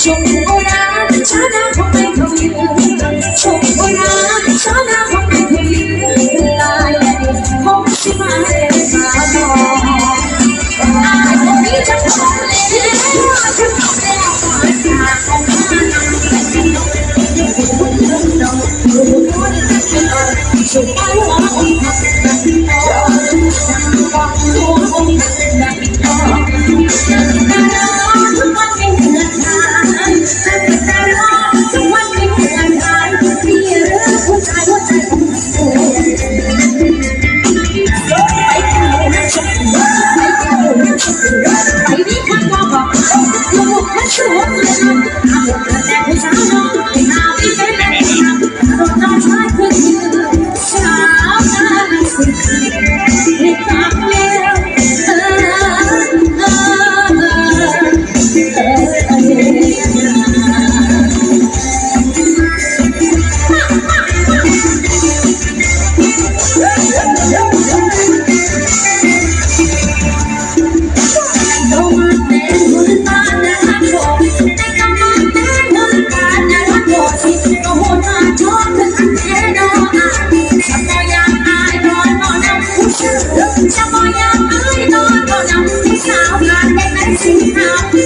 兄弟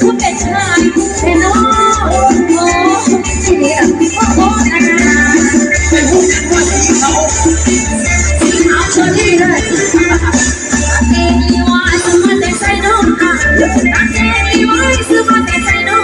ผู้เป็นชายแต่น้องโอ้โหเสียว่าโคตรอนาเป็นผู้เป็นว่าที่เขาหาเชอรี่เลยอลีวายสมัติใจน้องอาอาเกนีวายสมัติใจน้อง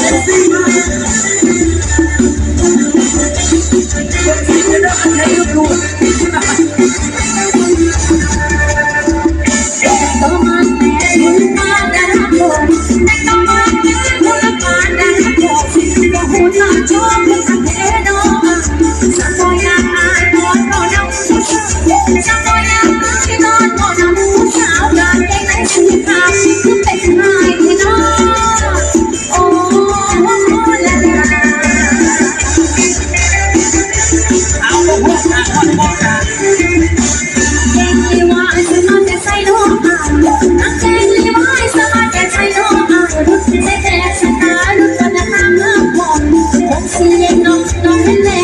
Let's be Depende